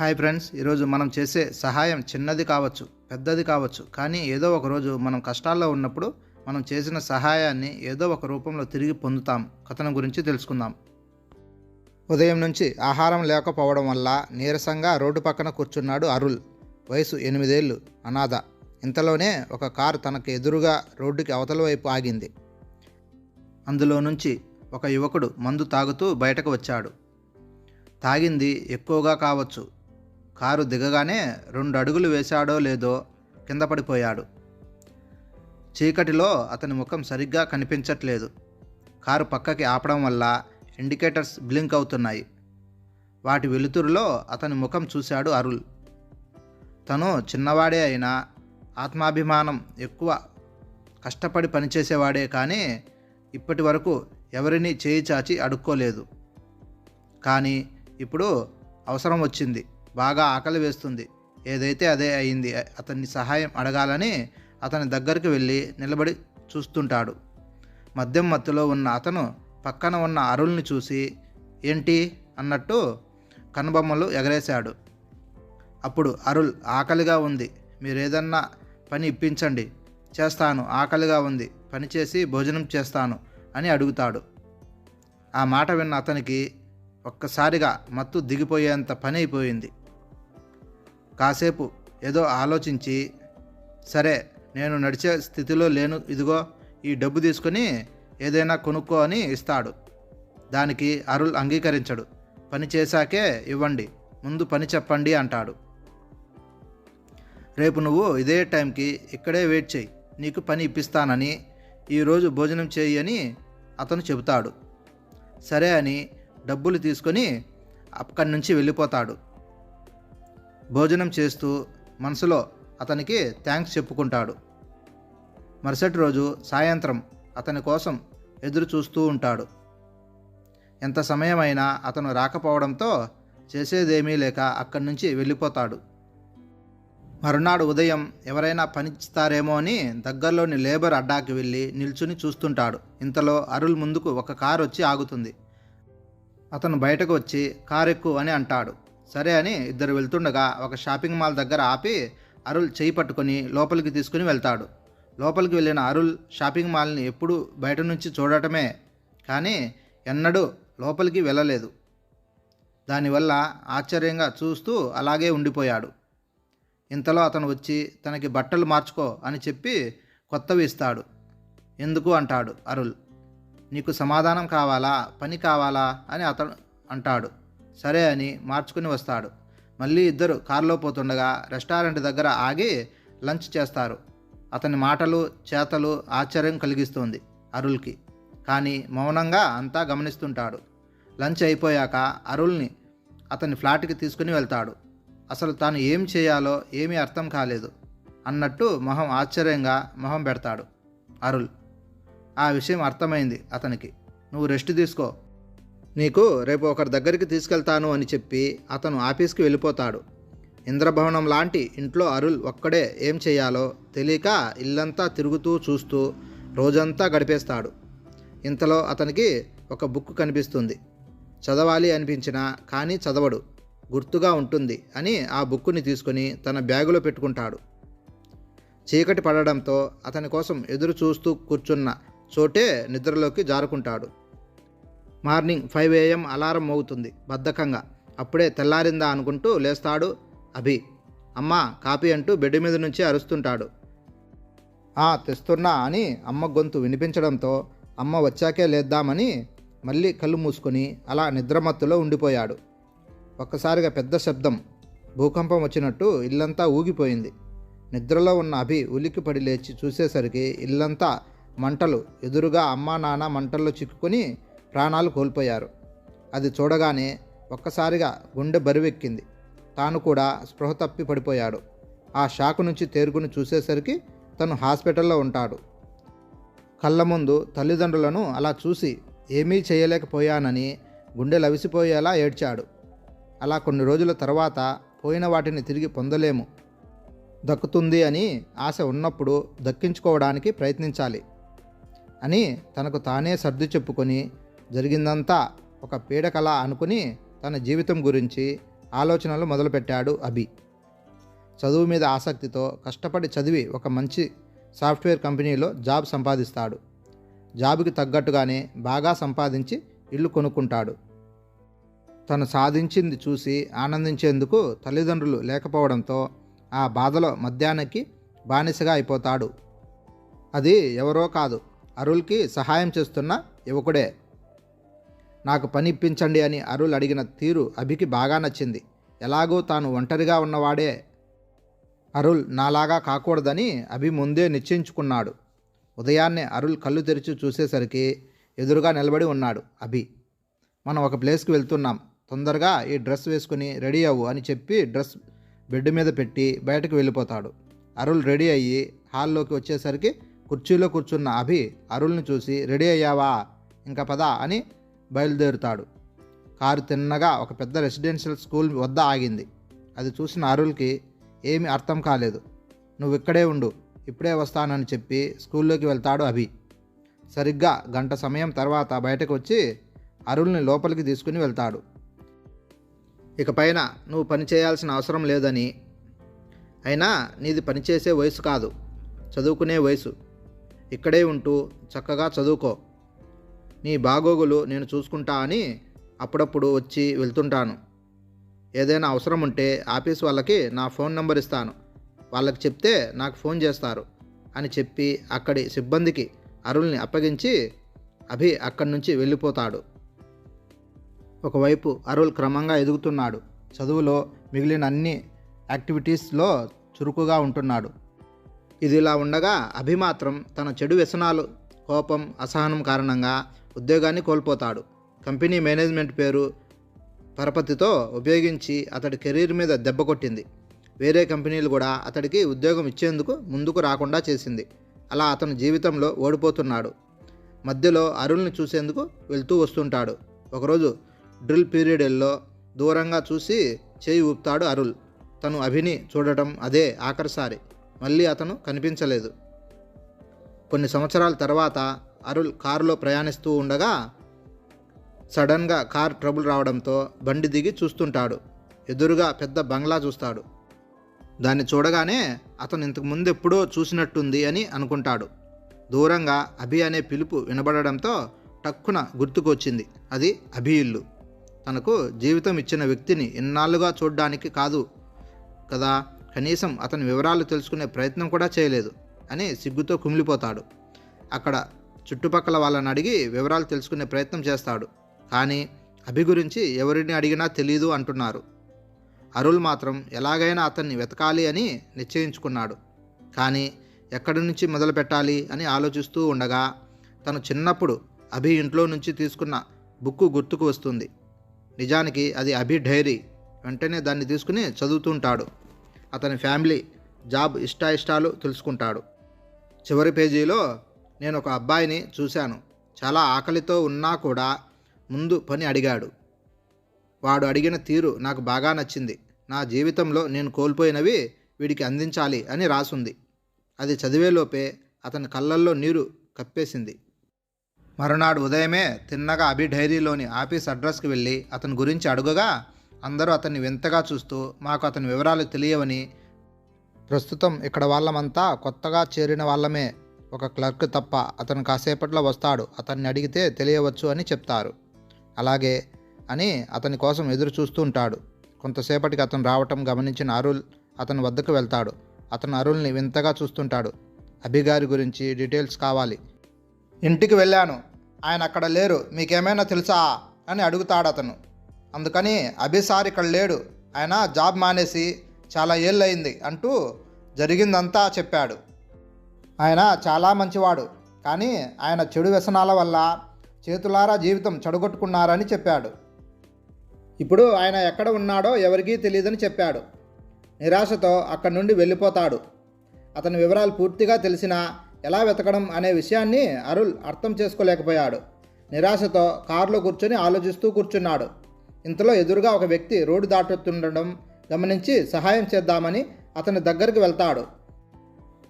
Hi friends ఈరోజు మనం చేసే సహాయం చిన్నది కావచ్చు పెద్దది కావచ్చు కానీ ఏదో ఒక రోజు మనం కష్టాల్లో ఉన్నప్పుడు మనం చేసిన సహాయాన్ని ఏదో ఒక రూపంలో తిరిగి పొందుతాం. కథనం గురించి తెలుసుకుందాం. ఉదయం నుంచి ఆహారం లేకపోవడం వల్ల నీరసంగా రోడ్డు పక్కన కూర్చున్నాడు అరుల్ వయసు ఎనిమిదేళ్ళు అనాథ. ఇంతలోనే ఒక కారు తనకు ఎదురుగా రోడ్డుకి అవతల వైపు ఆగింది. అందులో నుంచి ఒక యువకుడు మందు తాగుతూ బయటకు వచ్చాడు. తాగింది ఎక్కువగా కావచ్చు కారు దిగగానే రెండు అడుగులు వేశాడో లేదో కింద పడిపోయాడు. చీకటిలో అతని ముఖం సరిగ్గా కనిపించట్లేదు. కారు పక్కకి ఆపడం వల్ల ఇండికేటర్స్ బ్లింక్ అవుతున్నాయి. వాటి వెలుతురులో అతని ముఖం చూశాడు అరుల్. తను చిన్నవాడే అయినా ఆత్మాభిమానం ఎక్కువ కష్టపడి పనిచేసేవాడే కానీ ఇప్పటి వరకు ఎవరిని చేయి చాచి అడుక్కోలేదు. కానీ ఇప్పుడు అవసరం వచ్చింది. బాగా ఆకలి వేస్తుంది. ఏదైతే అదే అయింది అతన్ని సహాయం అడగాలని అతని దగ్గరికి వెళ్ళి నిలబడి చూస్తుంటాడు. మద్యం మత్తులో ఉన్న అతను పక్కన ఉన్న అరుల్ని చూసి ఏంటి? అన్నట్టు కనుబొమ్మలు ఎగరేశాడు. అప్పుడు అరుల్ ఆకలిగా ఉంది. మీరేదన్నా పని ఇప్పించండి. చేస్తాను. ఆకలిగా ఉంది. పని చేసి భోజనం చేస్తాను అని అడుగుతాడు. ఆ మాట విన్న అతనికి ఒక్కసారిగా మత్తు దిగిపోయేంత పని అయిపోయింది. కాసేపు ఏదో ఆలోచించి సరే నేను నడిచే స్థితిలో లేను ఇదిగో ఈ డబ్బు తీసుకొని ఏదైనా కొనుక్కో అని ఇస్తాడు. దానికి అరుల్ అంగీకరించడు. పని చేశాకే ఇవ్వండి ముందు పని చెప్పండి అంటాడు. రేపు నువ్వు ఇదే టైంకి ఇక్కడే వెయిట్ చేయి నీకు పని ఇప్పిస్తానని ఈరోజు భోజనం చేయి అని అతను చెబుతాడు. సరే అని డబ్బులు తీసుకొని అక్కడి నుంచి వెళ్ళిపోతాడు. భోజనం చేస్తూ మనసులో అతనికి థ్యాంక్స్ చెప్పుకుంటాడు. మరుసటి రోజు సాయంత్రం అతని కోసం ఎదురు చూస్తూ ఉంటాడు. ఎంత సమయమైనా అతను రాకపోవడంతో చేసేదేమీ లేక అక్కడి నుంచి వెళ్ళిపోతాడు. మరునాడు ఉదయం ఎవరైనా పనిస్తారేమో అని దగ్గరలోని లేబర్ అడ్డాకి వెళ్ళి నిల్చుని చూస్తుంటాడు. ఇంతలో అరుల్ ముందుకు ఒక కారు వచ్చి ఆగుతుంది. అతను బయటకు వచ్చి కారు అని అంటాడు. సరే అని ఇద్దరు వెళ్తుండగా ఒక షాపింగ్ మాల్ దగ్గర ఆపి అరుల్ చేయి పట్టుకొని లోపలికి తీసుకుని వెళ్తాడు. లోపలికి వెళ్ళిన అరుల్ షాపింగ్ మాల్ని ఎప్పుడూ బయట నుంచి చూడటమే కానీ ఎన్నడూ లోపలికి వెళ్ళలేదు. దానివల్ల ఆశ్చర్యంగా చూస్తూ అలాగే ఉండిపోయాడు. ఇంతలో అతను వచ్చి తనకి బట్టలు మార్చుకో అని చెప్పి కొత్తవి ఇస్తాడు ఎందుకు? అంటాడు అరుల్. నీకు సమాధానం కావాలా? పని కావాలా? అని అతను అంటాడు. సరే అని మార్చుకుని వస్తాడు. మళ్ళీ ఇద్దరు కారులో పోతుండగా రెస్టారెంట్ దగ్గర ఆగి లంచ్ చేస్తారు. అతని మాటలు చేతలు ఆశ్చర్యం కలిగిస్తుంది అరుల్కి. కానీ మౌనంగా అంతా గమనిస్తుంటాడు. లంచ్ అయిపోయాక అరుల్ని అతని ఫ్లాట్కి తీసుకుని వెళ్తాడు. అసలు తాను ఏం చేయాలో ఏమీ అర్థం కాలేదు అన్నట్టు మొహం ఆశ్చర్యంగా మొహం పెడతాడు అరుల్. ఆ విషయం అర్థమైంది అతనికి. నువ్వు రెస్ట్ తీసుకో. నీకు రేపు ఒకరి దగ్గరికి తీసుకెళ్తాను అని చెప్పి అతను ఆఫీస్కి వెళ్ళిపోతాడు. ఇంద్రభవనం లాంటి ఇంట్లో అరుల్ ఒక్కడే ఏం చేయాలో తెలియక ఇల్లంతా తిరుగుతూ చూస్తూ రోజంతా గడిపేస్తాడు. ఇంతలో అతనికి ఒక బుక్ కనిపిస్తుంది. చదవాలి అనిపించినా కానీ చదవడు. గుర్తుగా ఉంటుంది అని ఆ బుక్కుని తీసుకొని తన బ్యాగులో పెట్టుకుంటాడు. చీకటి పడడంతో అతని కోసం ఎదురు చూస్తూ కూర్చున్న చోటే నిద్రలోకి జారుకుంటాడు. మార్నింగ్ ఫైవ్ ఏఎం అలారం మోగుతుంది బద్ధకంగా. అప్పుడే తెల్లారిందా అనుకుంటూ లేస్తాడు అభి. అమ్మ కాపీ అంటూ బెడ్ మీద నుంచి అరుస్తుంటాడు. ఆ తెస్తున్నా అని అమ్మ గొంతు వినిపించడంతో అమ్మ వచ్చాకే లేద్దామని మళ్ళీ కళ్ళు మూసుకొని అలా నిద్రమత్తులో ఉండిపోయాడు. ఒక్కసారిగా పెద్ద శబ్దం భూకంపం వచ్చినట్టు ఇల్లంతా ఊగిపోయింది. నిద్రలో ఉన్న అభి ఉలిక్కిపడి లేచి చూసేసరికి ఇల్లంతా మంటలు ఎదురుగా అమ్మా నాన్న మంటల్లో చిక్కుకొని ప్రాణాలు కోల్పోయారు. అది చూడగానే ఒక్కసారిగా గుండె బరువెక్కింది. తాను కూడా స్పృహ తప్పి పడిపోయాడు. ఆ షాకు నుంచి తేరుకుని చూసేసరికి తను హాస్పిటల్లో ఉంటాడు. కళ్ళ ముందు తల్లిదండ్రులను అలా చూసి ఏమీ చేయలేకపోయానని గుండె లవిసిపోయేలా ఏడ్చాడు. అలా కొన్ని రోజుల తర్వాత పోయిన వాటిని తిరిగి పొందలేము. దక్కుతుంది అని ఆశ ఉన్నప్పుడు దక్కించుకోవడానికి ప్రయత్నించాలి అని తనకు తానే సర్ది చెప్పుకొని జరిగిందంతా ఒక పీడకల అనుకుని తన జీవితం గురించి ఆలోచనలు మొదలుపెట్టాడు అభి. చదువు మీద ఆసక్తితో కష్టపడి చదివి ఒక మంచి సాఫ్ట్వేర్ కంపెనీలో జాబ్ సంపాదిస్తాడు. జాబ్కి తగ్గట్టుగానే బాగా సంపాదించి ఇల్లు కొనుక్కుంటాడు. తను సాధించింది చూసి ఆనందించేందుకు తల్లిదండ్రులు లేకపోవడంతో ఆ బాధలో మధ్యాహ్నకి బానిసగా అయిపోతాడు. అది ఎవరో కాదు అరుల్కి సహాయం చేస్తున్న యువకుడే. నాకు పని ఇప్పించండి అని అరుల్ అడిగిన తీరు అభికి బాగా నచ్చింది. ఎలాగో తాను ఒంటరిగా ఉన్నవాడే అరుల్ నాలాగా కాకూడదని అభి ముందే నిశ్చయించుకున్నాడు. ఉదయాన్నే అరుల్ కళ్ళు తెరిచి చూసేసరికి ఎదురుగా నిలబడి ఉన్నాడు అభి. మనం ఒక ప్లేస్కి వెళ్తున్నాం. తొందరగా ఈ డ్రెస్ వేసుకుని రెడీ అవ్వు అని చెప్పి డ్రెస్ బెడ్ మీద పెట్టి బయటకు వెళ్ళిపోతాడు. అరుల్ రెడీ అయ్యి హాల్లోకి వచ్చేసరికి కుర్చీలో కూర్చున్న అభి అరుల్ని చూసి రెడీ అయ్యావా? ఇంకా పదా? అని బయలుదేరుతాడు. కారు తిన్నగా ఒక పెద్ద రెసిడెన్షియల్ స్కూల్ వద్ద ఆగింది. అది చూసిన అరుల్కి ఏమీ అర్థం కాలేదు. నువ్వు ఇక్కడే ఉండు ఇప్పుడే వస్తానని చెప్పి స్కూల్లోకి వెళ్తాడు అభి. సరిగ్గా గంట సమయం తర్వాత బయటకు వచ్చి అరుల్ని లోపలికి తీసుకుని వెళ్తాడు. ఇక పైన నువ్వు పని చేయాల్సిన అవసరం లేదని. అయినా నీది పనిచేసే వయసు కాదు చదువుకునే వయసు. ఇక్కడే ఉంటూ చక్కగా చదువుకో. నీ బాగోగులు నేను చూసుకుంటా అని అప్పుడప్పుడు వచ్చి వెళ్తుంటాను. ఏదైనా అవసరం ఉంటే ఆఫీస్ వాళ్ళకి నా ఫోన్ నెంబర్ ఇస్తాను. వాళ్ళకి చెప్తే నాకు ఫోన్ చేస్తారు అని చెప్పి అక్కడి సిబ్బందికి అరుల్ని అప్పగించి అభి అక్కడి నుంచి వెళ్ళిపోతాడు. ఒకవైపు అరుల్ క్రమంగా ఎదుగుతున్నాడు. చదువులో మిగిలిన అన్ని యాక్టివిటీస్లో చురుకుగా ఉంటున్నాడు. ఇది ఇలా ఉండగా అభి మాత్రం తన చెడు వ్యసనాలు కోపం అసహనం కారణంగా ఉద్యోగాన్ని కోల్పోతాడు. కంపెనీ మేనేజ్మెంట్ పేరు పరపతితో ఉపయోగించి అతడి కెరీర్ మీద దెబ్బ కొట్టింది. వేరే కంపెనీలు కూడా అతడికి ఉద్యోగం ఇచ్చేందుకు ముందుకు రాకుండా చేసింది. అలా అతను జీవితంలో ఓడిపోతున్నాడు. మధ్యలో అరుణ్ని చూసేందుకు వెళ్తూ వస్తుంటాడు. ఒకరోజు డ్రిల్ పీరియడ్లో దూరంగా చూసి చేయి ఊపుతాడు అరుల్ తను అభిని చూడటం అదే ఆఖరిసారి. మళ్ళీ అతను కనిపించలేదు. కొన్ని సంవత్సరాల తర్వాత అరుల్ కారులో ప్రయాణిస్తూ ఉండగా సడన్గా కార్ ట్రబుల్ రావడంతో బండి దిగి చూస్తుంటాడు. ఎదురుగా పెద్ద బంగ్లా చూస్తాడు. దాన్ని చూడగానే అతను ఇంతకు ముందు ఎప్పుడో చూసినట్టుంది అని అనుకుంటాడు. దూరంగా అభి అనే పిలుపు వినబడడంతో టక్కున గుర్తుకొచ్చింది. అది అభి ఇల్లు. తనకు జీవితం ఇచ్చిన వ్యక్తిని ఇన్నాళ్ళుగా చూడ్డానికి కాదు కదా కనీసం అతని వివరాలు తెలుసుకునే ప్రయత్నం కూడా చేయలేదు అని సిగ్గుతో కుమిలిపోతాడు. అక్కడ చుట్టుపక్కల వాళ్ళని అడిగి వివరాలు తెలుసుకునే ప్రయత్నం చేస్తాడు. కానీ అభి గురించి ఎవరిని అడిగినా తెలియదు అంటున్నారు. అరుల్ మాత్రం ఎలాగైనా అతన్ని వెతకాలి అని నిశ్చయించుకున్నాడు. కానీ ఎక్కడి నుంచి మొదలు పెట్టాలి అని ఆలోచిస్తూ ఉండగా తను చిన్నప్పుడు అభి ఇంట్లో నుంచి తీసుకున్న బుక్కు గుర్తుకు వస్తుంది. నిజానికి అది అభి డైరీ. వెంటనే దాన్ని తీసుకుని చదువుతుంటాడు అతని ఫ్యామిలీ జాబ్ ఇష్టాయిష్టాలు తెలుసుకుంటాడు. చివరి పేజీలో నేను ఒక అబ్బాయిని చూశాను. చాలా ఆకలితో ఉన్నా కూడా ముందు పని అడిగాడు. వాడు అడిగిన తీరు నాకు బాగా నచ్చింది. నా జీవితంలో నేను కోల్పోయినవి వీడికి అందించాలి అని రాసుంది. అది చదివేలోపే అతని కళ్ళల్లో నీరు కప్పేసింది. మరునాడు ఉదయమే తిన్నగా అభి డైరీలోని ఆఫీస్ అడ్రస్కి వెళ్ళి అతని గురించి అడుగగా అందరూ అతన్ని వింతగా చూస్తూ మాకు అతని వివరాలు తెలియవని ప్రస్తుతం ఇక్కడ వాళ్ళమంతా కొత్తగా చేరిన వాళ్ళమే ఒక క్లర్క్ తప్ప అతను కాసేపట్లో వస్తాడు. అతన్ని అడిగితే తెలియవచ్చు అని చెప్తారు. అలాగే అని అతని కోసం ఎదురు చూస్తూ ఉంటాడు. కొంతసేపటికి అతను రావటం గమనించిన అరుల్ అతని వద్దకు వెళ్తాడు. అతను అరుల్ని వింతగా చూస్తుంటాడు. అభిగారి గురించి డీటెయిల్స్ కావాలి. ఇంటికి వెళ్ళాను. ఆయన అక్కడ లేరు. మీకేమైనా తెలుసా? అని అడుగుతాడు అతను అందుకని అభిసార్ ఇక్కడ లేడు. ఆయన జాబ్ మానేసి చాలా ఏళ్ళయింది అంటూ జరిగిందంతా చెప్పాడు. ఆయన చాలా మంచివాడు. కానీ ఆయన చెడు వ్యసనాల వల్ల చేతులారా జీవితం చెడగొట్టుకున్నారని చెప్పాడు. ఇప్పుడు ఆయన ఎక్కడ ఉన్నాడో ఎవరికీ తెలియదని చెప్పాడు. నిరాశతో అక్కడి నుండి వెళ్ళిపోతాడు. అతని వివరాలు పూర్తిగా తెలిసినా ఎలా వెతకడం అనే విషయాన్ని అరుల్ అర్థం చేసుకోలేకపోయాడు. నిరాశతో కారులో కూర్చొని ఆలోచిస్తూ కూర్చున్నాడు. ఇంతలో ఎదురుగా ఒక వ్యక్తి రోడ్డు దాటుతుండడం గమనించి సహాయం చేద్దామని అతని దగ్గరికి వెళ్తాడు.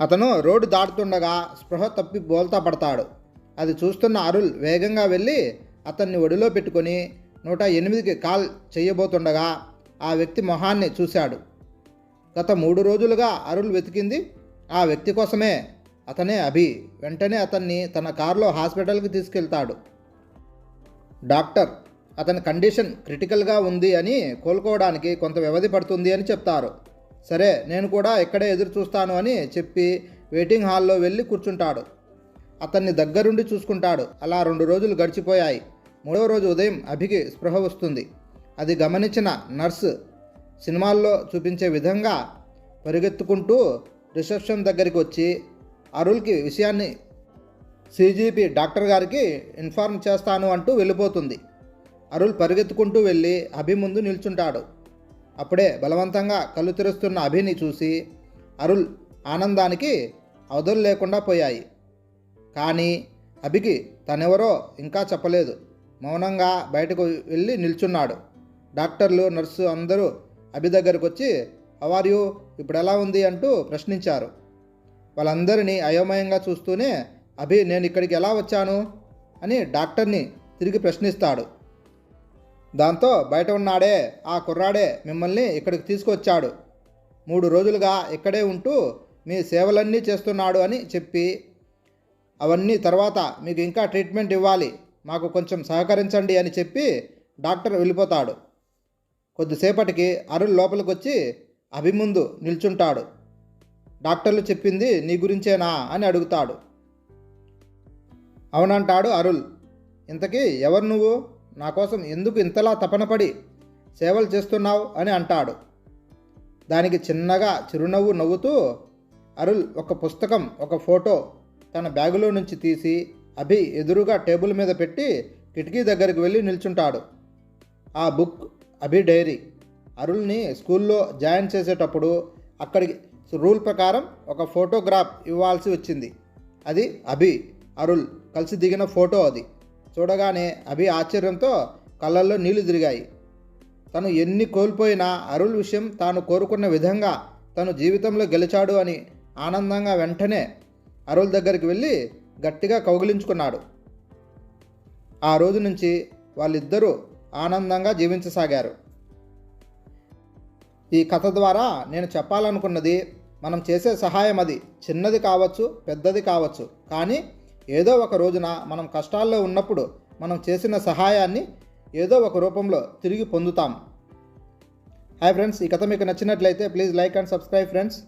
అతను రోడ్డు దాటుతుండగా స్పృహ తప్పి బోల్తా పడతాడు. అది చూస్తున్న అరుల్ వేగంగా వెళ్ళి అతన్ని ఒడిలో పెట్టుకొని నూట ఎనిమిదికి కాల్ చేయబోతుండగా ఆ వ్యక్తి మొహాన్ని చూశాడు. గత మూడు రోజులుగా అరుల్ వెతికింది. ఆ వ్యక్తి కోసమే అతనే అభి. వెంటనే అతన్ని తన కారులో హాస్పిటల్కి తీసుకెళ్తాడు. డాక్టర్ అతని కండిషన్ క్రిటికల్గా ఉంది అని కోలుకోవడానికి కొంత వ్యవధి పడుతుంది అని చెప్తారు. సరే నేను కూడా ఇక్కడే ఎదురు చూస్తాను అని చెప్పి వెయిటింగ్ హాల్లో వెళ్ళి కూర్చుంటాడు. అతన్ని దగ్గరుండి చూసుకుంటాడు. అలా రెండు రోజులు గడిచిపోయాయి. మూడవ రోజు ఉదయం అభికి స్పృహ వస్తుంది. అది గమనించిన నర్సు సినిమాల్లో చూపించే విధంగా పరిగెత్తుకుంటూ రిసెప్షన్ దగ్గరికి వచ్చి అరుల్కి విషయాన్ని సీజీపీ డాక్టర్ గారికి ఇన్ఫార్మ్ చేస్తాను అంటూ వెళ్ళిపోతుంది. అరుల్ పరిగెత్తుకుంటూ వెళ్ళి అభి ముందు నిల్చుంటాడు. అప్పుడే బలవంతంగా కళ్ళు తెరుస్తున్న అభిని చూసి అరుల్ ఆనందానికి అవధులు లేకుండా పోయాయి. కానీ అభికి తనెవరో ఇంకా చెప్పలేదు. మౌనంగా బయటకు వెళ్ళి నిల్చున్నాడు. డాక్టర్లు నర్సు అందరూ అభి దగ్గరకు వచ్చి అవార్ యూ? ఇప్పుడు ఎలా ఉంది? అంటూ ప్రశ్నించారు. వాళ్ళందరినీ అయోమయంగా చూస్తూనే అభి నేను ఇక్కడికి ఎలా వచ్చాను? అని డాక్టర్ని తిరిగి ప్రశ్నిస్తాడు. దాంతో బయట ఉన్నాడే ఆ కుర్రాడే మిమ్మల్ని ఇక్కడికి తీసుకొచ్చాడు. మూడు రోజులుగా ఇక్కడే ఉంటూ మీ సేవలన్నీ చేస్తున్నాడు అని చెప్పి అవన్నీ తర్వాత మీకు ఇంకా ట్రీట్మెంట్ ఇవ్వాలి మాకు కొంచెం సహకరించండి అని చెప్పి డాక్టర్ వెళ్ళిపోతాడు. కొద్దిసేపటికి అరుణ్ లోపలికి వచ్చి అభిముందు నిల్చుంటాడు. డాక్టర్లు చెప్పింది నీ గురించేనా అని అడుగుతాడు. అవునంటాడు అరుల్ ఇంతకీ ఎవరు నువ్వు? నా కోసం ఎందుకు ఇంతలా తపనపడి సేవలు చేస్తున్నావు అని అంటాడు. దానికి చిన్నగా చిరునవ్వు నవ్వుతూ అరుల్ ఒక పుస్తకం ఒక ఫోటో తన బ్యాగులో నుంచి తీసి అభి ఎదురుగా టేబుల్ మీద పెట్టి కిటికీ దగ్గరికి వెళ్ళి నిల్చుంటాడు. ఆ బుక్ అభి డైరీ. అరుల్ని స్కూల్లో జాయిన్ చేసేటప్పుడు అక్కడికి రూల్ ప్రకారం ఒక ఫోటోగ్రాఫ్ ఇవ్వాల్సి వచ్చింది. అది అభి అరుల్ కలిసి దిగిన ఫోటో అది. చూడగానే అభి ఆశ్చర్యంతో కళ్ళల్లో నీళ్ళు తిరిగాయి. తను ఎన్ని కోల్పోయినా అరుల్ విషయం తాను కోరుకున్న విధంగా తను జీవితంలో గెలిచాడు అని ఆనందంగా వెంటనే అరుల్ దగ్గరికి వెళ్ళి గట్టిగా కౌగిలించుకున్నాడు. ఆ రోజు నుంచి వాళ్ళిద్దరూ ఆనందంగా జీవించసాగారు. ఈ కథ ద్వారా నేను చెప్పాలనుకున్నది మనం చేసే సహాయం అది. చిన్నది కావచ్చు పెద్దది కావచ్చు. కానీ ఏదో ఒక రోజున మనం కష్టాల్లో ఉన్నప్పుడు మనం చేసిన సహాయాన్ని ఏదో ఒక రూపంలో తిరిగి పొందుతాం. హాయ్ ఫ్రెండ్స్ ఈ కథ మీకు నచ్చినట్లయితే please like and subscribe friends